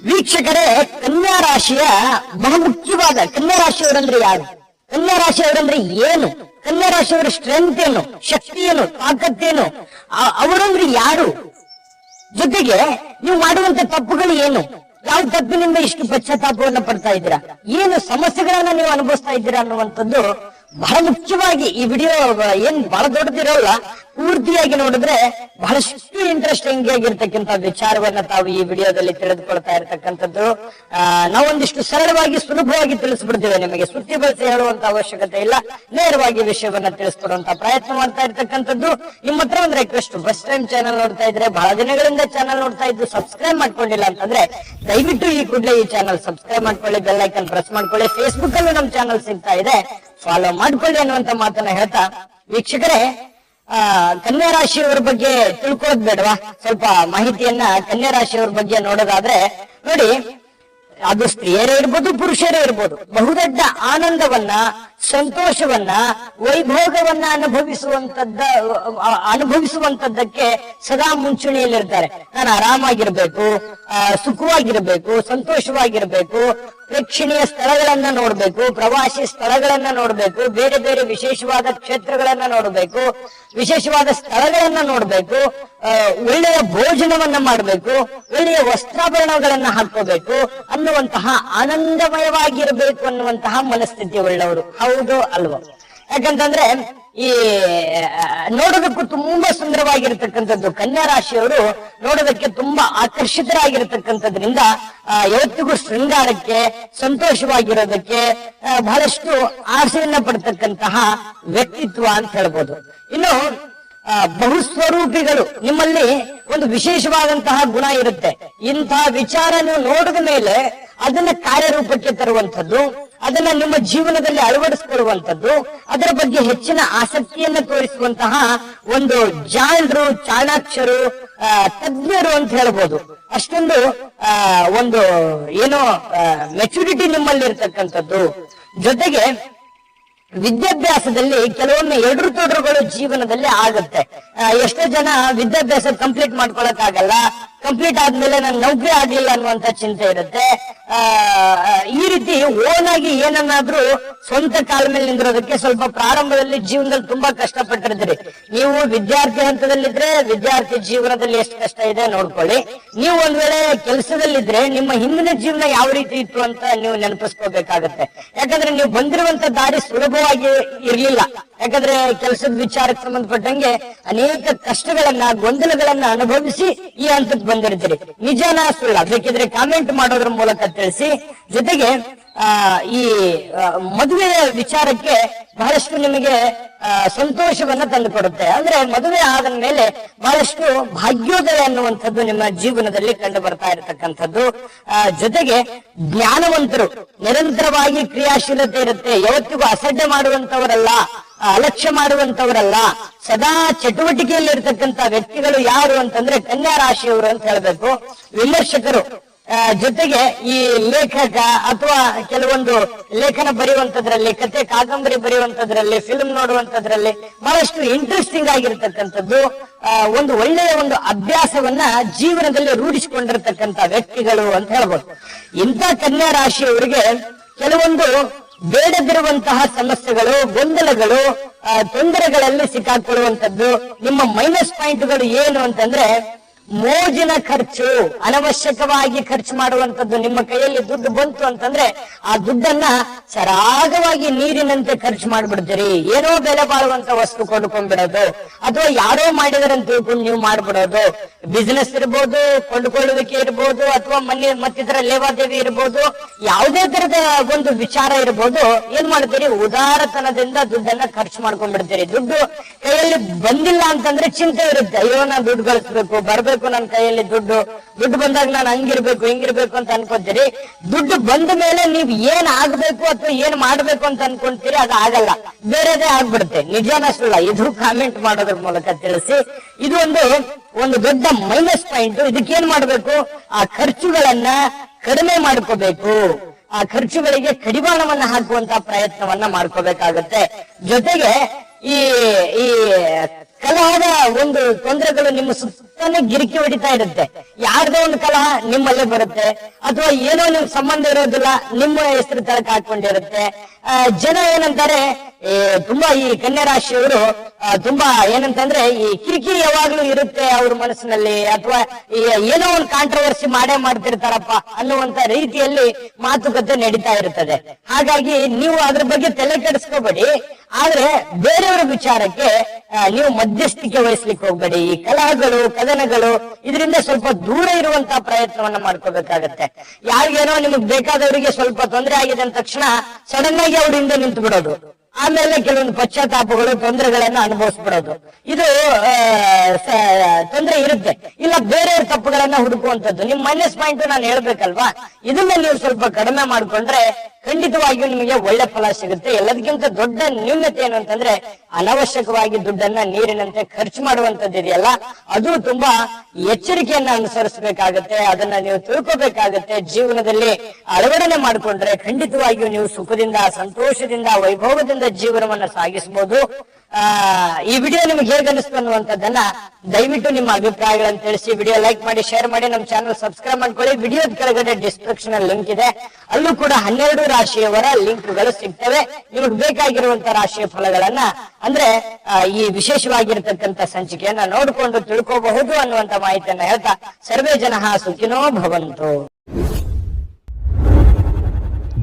ವೀಕ್ಷಕರೇ ಕನ್ಯಾ ರಾಶಿಯ ಬಹುಮುಖ್ಯವಾದ ಕನ್ಯಾ ರಾಶಿಯವರಂದ್ರೆ ಯಾರು? ಕನ್ಯಾ ರಾಶಿಯವರಂದ್ರೆ ಏನು? ಕನ್ಯಾ ರಾಶಿಯವರ ಸ್ಟ್ರೆಂತ್ ಏನು? ಶಕ್ತಿ ಏನು? ತಾಕತ್ತೇನು ಅವರಂದ್ರೆ ಯಾರು? ಜೊತೆಗೆ, ನೀವು ಮಾಡುವಂತ ತಪ್ಪುಗಳು ಏನು? ಯಾವ ತಪ್ಪಿನಿಂದ ಇಷ್ಟು ಪಶ್ಚಾತ್ತಾಪವನ್ನು ಪಡ್ತಾ ಇದ್ದೀರಾ? ಏನು ಸಮಸ್ಯೆಗಳನ್ನ ನೀವು ಅನುಭವಿಸ್ತಾ ಇದ್ದೀರಾ ಅನ್ನುವಂಥದ್ದು ಬಹಳ ಮುಖ್ಯವಾಗಿ ಈ ವಿಡಿಯೋ ಏನ್ ಬಹಳ ದೊಡ್ಡದಿರೋಲ್ಲ ಪೂರ್ತಿಯಾಗಿ ನೋಡಿದ್ರೆ ಬಹಳಷ್ಟು ಇಂಟ್ರೆಸ್ಟಿಂಗ್ ಆಗಿರ್ತಕ್ಕಂಥ ವಿಚಾರವನ್ನ ತಾವು ಈ ವಿಡಿಯೋದಲ್ಲಿ ತಿಳಿದುಕೊಳ್ತಾ ಇರತಕ್ಕಂಥದ್ದು. ನಾವೊಂದಿಷ್ಟು ಸರಳವಾಗಿ, ಸುಲಭವಾಗಿ ತಿಳಿಸ್ಬಿಡ್ತೇವೆ. ನಿಮಗೆ ಸುತ್ತಿ ಬಳಸಿ ಹೇಳುವಂತ ಅವಶ್ಯಕತೆ ಇಲ್ಲ. ನೇರವಾಗಿ ವಿಷಯವನ್ನ ತಿಳಿಸ್ಕೊಡುವಂತ ಪ್ರಯತ್ನ ಮಾಡ್ತಾ ಇರ್ತಕ್ಕಂಥದ್ದು. ನಿಮ್ಮ ಹತ್ರ ಒಂದು ರಿಕ್ವೆಸ್ಟ್ ಫಸ್ಟ್ ಟೈಮ್ ಚಾನಲ್ ನೋಡ್ತಾ ಇದ್ರೆ, ಬಹಳ ದಿನಗಳಿಂದ ಚಾನಲ್ ನೋಡ್ತಾ ಇದ್ದು ಸಬ್ಸ್ಕ್ರೈಬ್ ಮಾಡ್ಕೊಂಡಿಲ್ಲ ಅಂತಂದ್ರೆ, ದಯವಿಟ್ಟು ಈ ಕೂಡಲೇ ಈ ಚಾನಲ್ ಸಬ್ಸ್ಕ್ರೈಬ್ ಮಾಡ್ಕೊಳ್ಳಿ ಬೆಲ್ ಐಕನ್ ಪ್ರೆಸ್ ಮಾಡ್ಕೊಳ್ಳಿ. ಫೇಸ್ಬುಕ್ ಅಲ್ಲೂ ನಮ್ ಚಾನಲ್ ಸಿಗ್ತಾ ಇದೆ. ಫಾಲೋ ಮಾಡ್ಕೊಳ್ಳಿ ಅನ್ನುವಂತ ಮಾತನ್ನ ಹೇಳ್ತಾ, ವೀಕ್ಷಕರೇ ಆ, ಕನ್ಯಾ ರಾಶಿಯವರ ಬಗ್ಗೆ ತಿಳ್ಕೋದ್ ಬೇಡವಾ? ಸ್ವಲ್ಪ ಮಾಹಿತಿಯನ್ನ ಕನ್ಯಾ ರಾಶಿಯವ್ರ ಬಗ್ಗೆ ನೋಡೋದಾದ್ರೆ, ನೋಡಿ, ಅದು ಸ್ತ್ರೀಯರೇ ಇರ್ಬೋದು, ಪುರುಷರೇ ಇರ್ಬೋದು. ಬಹುದೊಡ್ಡ ಆನಂದವನ್ನ, ಸಂತೋಷವನ್ನ, ವೈಭೋಗವನ್ನ ಅನುಭವಿಸುವಂತದ್ದ ಅನುಭವಿಸುವಂತದ್ದಕ್ಕೆ ಸದಾ ಮುಂಚೂಣಿಯಲ್ಲಿರ್ತಾರೆ. ನಾನು ಆರಾಮಾಗಿರ್ಬೇಕು ಸುಖವಾಗಿರ್ಬೇಕು, ಸಂತೋಷವಾಗಿರ್ಬೇಕು ಪ್ರೇಕ್ಷಣೀಯ ಸ್ಥಳಗಳನ್ನ ನೋಡ್ಬೇಕು, ಪ್ರವಾಸಿ ಸ್ಥಳಗಳನ್ನ ನೋಡ್ಬೇಕು, ಬೇರೆ ಬೇರೆ ವಿಶೇಷವಾದ ಕ್ಷೇತ್ರಗಳನ್ನ ನೋಡ್ಬೇಕು, ವಿಶೇಷವಾದ ಸ್ಥಳಗಳನ್ನ ನೋಡ್ಬೇಕು ಒಳ್ಳೆಯ ಭೋಜನವನ್ನ ಮಾಡಬೇಕು, ಒಳ್ಳೆಯ ವಸ್ತ್ರಾಭರಣಗಳನ್ನ ಹಾಕೋಬೇಕು ಅನ್ನುವಂತಹ ಆನಂದಮಯವಾಗಿರಬೇಕು ಅನ್ನುವಂತಹ ಮನಸ್ಥಿತಿ ಉಳ್ಳವರು. ಹೌದು ಅಲ್ವ? ಯಾಕಂತಂದ್ರೆ ಈ ನೋಡೋದಕ್ಕೂ ತುಂಬಾ ಸುಂದರವಾಗಿರ್ತಕ್ಕಂಥದ್ದು. ಕನ್ಯಾ ರಾಶಿಯವರು ನೋಡೋದಕ್ಕೆ ತುಂಬಾ ಆಕರ್ಷಿತರಾಗಿರ್ತಕ್ಕಂಥದ್ರಿಂದ ಯಾವತ್ತಿಗೂ ಶೃಂಗಾರಕ್ಕೆ, ಸಂತೋಷವಾಗಿರೋದಕ್ಕೆ ಬಹಳಷ್ಟು ಆಸೆಯನ್ನ ಪಡ್ತಕ್ಕಂತಹ ವ್ಯಕ್ತಿತ್ವ ಅಂತ ಹೇಳ್ಬೋದು. ಇನ್ನು ಬಹುಸ್ವರೂಪಿಗಳು ನಿಮ್ಮಲ್ಲಿ ಒಂದು ವಿಶೇಷವಾದಂತಹ ಗುಣ ಇರುತ್ತೆ. ಇಂತಹ ವಿಚಾರ ನೀವು ನೋಡಿದ ಮೇಲೆ ಅದನ್ನ ಕಾರ್ಯರೂಪಕ್ಕೆ ತರುವಂತದ್ದು ಅದನ್ನ ನಿಮ್ಮ ಜೀವನದಲ್ಲಿ ಅಳವಡಿಸಿಕೊಳ್ಳುವಂತದ್ದು ಅದರ ಬಗ್ಗೆ ಹೆಚ್ಚಿನ ಆಸಕ್ತಿಯನ್ನ ತೋರಿಸುವಂತಹ ಒಂದು ಜಾಣರು, ಚಾಣಾಕ್ಷರು ತಜ್ಞರು ಅಂತ ಹೇಳ್ಬೋದು. ಅಷ್ಟೊಂದು ಒಂದು ಏನೋ ಮೆಚುರಿಟಿ ನಿಮ್ಮಲ್ಲಿ ಇರ್ತಕ್ಕಂಥದ್ದು ಜೊತೆಗೆ ವಿದ್ಯಾಭ್ಯಾಸದಲ್ಲಿ ಕೆಲವೊಮ್ಮೆ ಎಡ್ರು ತೊಡರುಗಳು ಜೀವನದಲ್ಲಿ ಆಗುತ್ತೆ. ಎಷ್ಟೋ ಜನ ವಿದ್ಯಾಭ್ಯಾಸ ಕಂಪ್ಲೀಟ್ ಮಾಡ್ಕೊಳಕ್ ಆಗಲ್ಲ ಕಂಪ್ಲೀಟ್ ಆದ್ಮೇಲೆ ನನ್ ನೌಕರಿ ಆಗ್ಲಿಲ್ಲ ಅನ್ನುವಂತ ಚಿಂತೆ ಇರುತ್ತೆ. ಈ ರೀತಿ ಓನ್ ಆಗಿ ಏನನ್ನಾದ್ರೂ ಸ್ವಂತ ಕಾಲ ಮೇಲೆ ನಿಂದಿರೋದಕ್ಕೆ ಸ್ವಲ್ಪ ಪ್ರಾರಂಭದಲ್ಲಿ ಜೀವನದಲ್ಲಿ ತುಂಬಾ ಕಷ್ಟಪಟ್ಟಿರ್ತೀರಿ. ನೀವು ವಿದ್ಯಾರ್ಥಿ ಹಂತದಲ್ಲಿದ್ರೆ ವಿದ್ಯಾರ್ಥಿ ಜೀವನದಲ್ಲಿ ಎಷ್ಟು ಕಷ್ಟ ಇದೆ ನೋಡ್ಕೊಳ್ಳಿ. ನೀವು ಒಂದ್ ವೇಳೆ ಕೆಲಸದಲ್ಲಿದ್ರೆ ನಿಮ್ಮ ಹಿಂದಿನ ಜೀವನ ಯಾವ ರೀತಿ ಇತ್ತು ಅಂತ ನೀವು ನೆನಪಿಸ್ಕೋಬೇಕಾಗತ್ತೆ. ಯಾಕಂದ್ರೆ ನೀವು ಬಂದಿರುವಂತ ದಾರಿ ಸುಲಭವಾಗಿ ಇರ್ಲಿಲ್ಲ. ಯಾಕಂದ್ರೆ ಕೆಲಸದ ವಿಚಾರಕ್ಕೆ ಸಂಬಂಧಪಟ್ಟಂಗೆ ಅನೇಕ ಕಷ್ಟಗಳನ್ನ, ಗೊಂದಲಗಳನ್ನ ಅನುಭವಿಸಿ ಈ ಹಂತಕ್ಕೆ ಬಂದಿರ್ತೀರಿ. ನಿಜಾನ ಸುಳ್ಳ, ಬೇಕಿದ್ರೆ ಕಾಮೆಂಟ್ ಮಾಡೋದ್ರ ಮೂಲಕ ತಿಳಿಸಿ. ಜೊತೆಗೆ, ಆ, ಈ ಮದುವೆ ವಿಚಾರಕ್ಕೆ ಬಹಳಷ್ಟು ನಿಮಗೆ ಸಂತೋಷವನ್ನ ತಂದುಕೊಡುತ್ತೆ. ಅಂದ್ರೆ ಮದುವೆ ಆದ ಮೇಲೆ ಬಹಳಷ್ಟು ಭಾಗ್ಯೋದಯ ಅನ್ನುವಂಥದ್ದು ನಿಮ್ಮ ಜೀವನದಲ್ಲಿ ಕಂಡು ಬರ್ತಾ ಇರತಕ್ಕಂಥದ್ದು. ಜೊತೆಗೆ ಜ್ಞಾನವಂತರು ನಿರಂತರವಾಗಿ ಕ್ರಿಯಾಶೀಲತೆ ಇರುತ್ತೆ. ಯಾವತ್ತಿಗೂ ಅಸಡ್ಡೆ ಮಾಡುವಂತವರಲ್ಲ ಅಲಕ್ಷ್ಯ ಮಾಡುವಂತವರಲ್ಲ ಸದಾ ಚಟುವಟಿಕೆಯಲ್ಲಿ ಇರ್ತಕ್ಕಂತ ವ್ಯಕ್ತಿಗಳು ಯಾರು ಅಂತಂದ್ರೆ ಕನ್ಯಾ ರಾಶಿಯವರು ಅಂತ ಹೇಳ್ಬೇಕು. ವಿಮರ್ಶಕರು. ಜೊತೆಗೆ ಈ ಲೇಖಕ ಅಥವಾ ಕೆಲವೊಂದು ಲೇಖನ ಬರೆಯುವಂತದ್ರಲ್ಲಿ ಕತೆ ಕಾದಂಬರಿ ಬರೆಯುವಂತದ್ರಲ್ಲಿ ಫಿಲ್ಮ್ ನೋಡುವಂತದ್ರಲ್ಲಿ ಬಹಳಷ್ಟು ಇಂಟ್ರೆಸ್ಟಿಂಗ್ ಆಗಿರ್ತಕ್ಕಂಥದ್ದು. ಒಂದು ಒಳ್ಳೆಯ ಒಂದು ಅಭ್ಯಾಸವನ್ನ ಜೀವನದಲ್ಲಿ ರೂಢಿಸಿಕೊಂಡಿರ್ತಕ್ಕಂಥ ವ್ಯಕ್ತಿಗಳು ಅಂತ ಹೇಳ್ಬೋದು. ಇಂಥ ಕನ್ಯಾ ರಾಶಿಯವರಿಗೆ ಕೆಲವೊಂದು ಬೇಡದಿರುವಂತಹ ಸಮಸ್ಯೆಗಳು ಗೊಂದಲಗಳು ತೊಂದರೆಗಳಲ್ಲಿ ಸಿಕ್ಕಾಕೊಳ್ಳುವಂತದ್ದು ನಿಮ್ಮ ಮೈನಸ್ ಪಾಯಿಂಟ್ಗಳು ಏನು ಅಂತಂದ್ರೆ ಮೋಜಿನ ಖರ್ಚು, ಅನವಶ್ಯಕವಾಗಿ ಖರ್ಚು ಮಾಡುವಂತದ್ದು ನಿಮ್ಮ ಕೈಯಲ್ಲಿ ದುಡ್ಡು ಬಂತು ಅಂತಂದ್ರೆ ಆ ದುಡ್ಡನ್ನ ಸರಾಗವಾಗಿ ನೀರಿನಂತೆ ಖರ್ಚು ಮಾಡ್ಬಿಡ್ತೀರಿ. ಏನೋ ಬೆಲೆ ಬಾಳುವಂತ ವಸ್ತು ಕೊಂಡ್ಕೊಂಡ್ಬಿಡೋದು, ಅಥವಾ ಯಾರೋ ಮಾಡಿದಾರಂತ ತಿಳ್ಕೊಂಡು ನೀವು ಮಾಡ್ಬಿಡೋದು. ಬಿಸಿನೆಸ್ ಇರ್ಬೋದು, ಕೊಂಡುಕೊಳ್ಳುವಿಕೆ ಇರ್ಬೋದು, ಅಥವಾ ಮನೆ ಮತ್ತಿತರ ಲೇವಾದೇವಿ ಇರ್ಬೋದು, ಯಾವುದೇ ತರದ ಒಂದು ವಿಚಾರ ಇರ್ಬೋದು, ಏನ್ ಮಾಡ್ತೀರಿ? ಉದಾರತನದಿಂದ ದುಡ್ಡನ್ನ ಖರ್ಚು ಮಾಡ್ಕೊಂಡ್ಬಿಡ್ತೀರಿ. ದುಡ್ಡು ಕೈಯಲ್ಲಿ ಬಂದಿಲ್ಲ ಅಂತಂದ್ರೆ ಚಿಂತೆ ಇರುತ್ತೆ. ಅಯ್ಯೋ, ನಾ ದುಡ್ಡು ಗಳಿಸ್ಬೇಕು, ಬರ್ಬೇಕು ನನ್ನ ಕೈಯಲ್ಲಿ ದುಡ್ಡು. ದುಡ್ಡು ಬಂದಾಗ ನಾನು ಹಂಗಿರ್ಬೇಕು, ಹಿಂಗಿರ್ಬೇಕು ಅಂತ ಅನ್ಕೊಂತೀರಿ. ದುಡ್ಡು ಬಂದ ಮೇಲೆ ನೀವ್ ಏನ್ ಆಗ್ಬೇಕು ಅಥವಾ ಏನ್ ಮಾಡ್ಬೇಕು ಅಂತ ಅನ್ಕೊಂತೀರಿ, ಅದು ಆಗಲ್ಲ. ಬೇರೆದೇ ಆಗ್ಬಿಡುತ್ತೆ. ನಿಜಾನ ಸುಳ್ಳ ಇದು ಕಾಮೆಂಟ್ ಮಾಡೋದ್ರ ಮೂಲಕ ತಿಳಿಸಿ. ಇದು ಒಂದು ಒಂದು ದೊಡ್ಡ ಮೈನಸ್ ಪಾಯಿಂಟ್ ಇದಕ್ಕೇನ್ ಮಾಡ್ಬೇಕು? ಆ ಖರ್ಚುಗಳನ್ನ ಕಡಿಮೆ ಮಾಡ್ಕೋಬೇಕು. ಆ ಖರ್ಚುಗಳಿಗೆ ಕಡಿವಾಣವನ್ನ ಹಾಕುವಂತ ಪ್ರಯತ್ನವನ್ನ ಮಾಡ್ಕೋಬೇಕಾಗತ್ತೆ. ಜೊತೆಗೆ ಈ ಈ ಕಲಹದ ಒಂದು ತೊಂದರೆಗಳು ನಿಮ್ಮ ಸುತ್ತಲೇ ಗಿರಿಕಿ ಹೊಡಿತಾ ಇರುತ್ತೆ. ಯಾರ್ದೋ ಒಂದು ಕಲಹ ನಿಮ್ಮಲ್ಲೇ ಬರುತ್ತೆ. ಅಥವಾ ಏನೋ ನಿಮ್ ಸಂಬಂಧ ಇರೋದಿಲ್ಲ, ನಿಮ್ಮ ಹೆಸರು ತಳಕ್ ಹಾಕೊಂಡಿರುತ್ತೆ. ಜನ ಏನಂತಾರೆ ತುಂಬಾ ಈ ಕನ್ಯಾ ರಾಶಿಯವರು ತುಂಬಾ ಏನಂತಂದ್ರೆ, ಈ ಕಿರಿಕಿರಿ ಯಾವಾಗ್ಲೂ ಇರುತ್ತೆ ಅವ್ರ ಮನಸ್ಸಿನಲ್ಲಿ. ಅಥವಾ ಏನೋ ಒಂದು ಕಾಂಟ್ರವರ್ಸಿ ಮಾಡೇ ಮಾಡ್ತಿರ್ತಾರಪ್ಪ ಅನ್ನುವಂತ ರೀತಿಯಲ್ಲಿ ಮಾತುಕತೆ ನಡೀತಾ ಇರುತ್ತದೆ ಹಾಗಾಗಿ ನೀವು ಅದ್ರ ಬಗ್ಗೆ ತಲೆ ಕೆಡಿಸ್ಕೋಬೇಡಿ. ಆದ್ರೆ ಬೇರೆಯವರ ವಿಚಾರಕ್ಕೆ ನೀವು ಮಧ್ಯಸ್ಥಿಕೆ ವಹಿಸ್ಲಿಕ್ಕೆ ಹೋಗ್ಬೇಡಿ. ಈ ಕಲಹಗಳು, ಕದನಗಳು, ಇದರಿಂದ ಸ್ವಲ್ಪ ದೂರ ಇರುವಂತಹ ಪ್ರಯತ್ನವನ್ನ ಮಾಡ್ಕೋಬೇಕಾಗತ್ತೆ. ಯಾರಿಗೇನೋ ನಿಮಗ್ ಬೇಕಾದವರಿಗೆ ಸ್ವಲ್ಪ ತೊಂದರೆ ಆಗಿದೆ ಅಂದ ತಕ್ಷಣ ಸಡನ್ ಆಗಿ ಅವ್ರ ಹಿಂದೆ ನಿಂತು ಬಿಡೋದು ಆಮೇಲೆ ಕೆಲವೊಂದು ಪಶ್ಚಾತ್ತಾಪಗಳು, ತೊಂದರೆಗಳನ್ನ ಅನುಭವಿಸ್ಬಿಡೋದು. ಇದು ತೊಂದರೆ ಇರುತ್ತೆ. ಇಲ್ಲ ಬೇರೆಯವ್ರ ತಪ್ಪುಗಳನ್ನ ಹುಡುಕುವಂತದ್ದು ನಿಮ್ ಮೈನಸ್ ಪಾಯಿಂಟ್ ನಾನು ಹೇಳ್ಬೇಕಲ್ವಾ? ಇದನ್ನ ನೀವು ಸ್ವಲ್ಪ ಕಡಿಮೆ ಮಾಡ್ಕೊಂಡ್ರೆ ಖಂಡಿತವಾಗಿಯೂ ನಿಮಗೆ ಒಳ್ಳೆ ಫಲ ಸಿಗುತ್ತೆ. ಎಲ್ಲದಕ್ಕಿಂತ ದೊಡ್ಡ ನ್ಯೂನತೆ ಏನು ಅಂತಂದ್ರೆ, ಅನವಶ್ಯಕವಾಗಿ ದುಡ್ಡನ್ನ ನೀರಿನಂತೆ ಖರ್ಚು ಮಾಡುವಂತದ್ದು ಇದೆಯಲ್ಲ, ಅದು ತುಂಬಾ ಎಚ್ಚರಿಕೆಯನ್ನ ಅನುಸರಿಸಬೇಕಾಗತ್ತೆ. ಅದನ್ನ ನೀವು ತಿಳ್ಕೋಬೇಕಾಗತ್ತೆ. ಜೀವನದಲ್ಲಿ ಅಳವಡನೆ ಮಾಡ್ಕೊಂಡ್ರೆ ಖಂಡಿತವಾಗಿಯೂ ನೀವು ಸುಖದಿಂದ, ಸಂತೋಷದಿಂದ ವೈಭವದಿಂದ ಜೀವನವನ್ನ ಸಾಗಿಸಬಹುದು ಆ, ಈ ವಿಡಿಯೋ ನಿಮ್ಗೆ ಹೇಗೆ ಅನಿಸ್ತು ಅನ್ನುವಂಥದ್ದನ್ನ ದಯವಿಟ್ಟು ನಿಮ್ಮ ಅಭಿಪ್ರಾಯಗಳನ್ನು ತಿಳಿಸಿ. ವಿಡಿಯೋ ಲೈಕ್ ಮಾಡಿ, ಶೇರ್ ಮಾಡಿ, ನಮ್ಮ ಚಾನಲ್ ಸಬ್ಸ್ಕ್ರೈಬ್ ಮಾಡ್ಕೊಳ್ಳಿ. ವಿಡಿಯೋದ ಕೆಳಗಡೆ ಡಿಸ್ಕ್ರಿಪ್ಷನ್ ಅಲ್ಲಿ ಲಿಂಕ್ ಇದೆ. ಅಲ್ಲೂ ಕೂಡ ಹನ್ನೆರಡು ರಾಶಿಯವರ ಲಿಂಕ್ಗಳು ಸಿಗ್ತವೆ. ನಿಮಗೆ ಬೇಕಾಗಿರುವಂತ ರಾಶಿಯ ಫಲಗಳನ್ನ ಅಂದ್ರೆ ಈ ವಿಶೇಷವಾಗಿರ್ತಕ್ಕಂಥ ಸಂಚಿಕೆಯನ್ನ ನೋಡಿಕೊಂಡು ತಿಳ್ಕೋಬಹುದು ಅನ್ನುವಂತ ಮಾಹಿತಿಯನ್ನ ಹೇಳ್ತಾ, ಸರ್ವೇ ಜನ ಸುಖಿನೋ ಭವಂತು.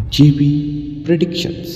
G predictions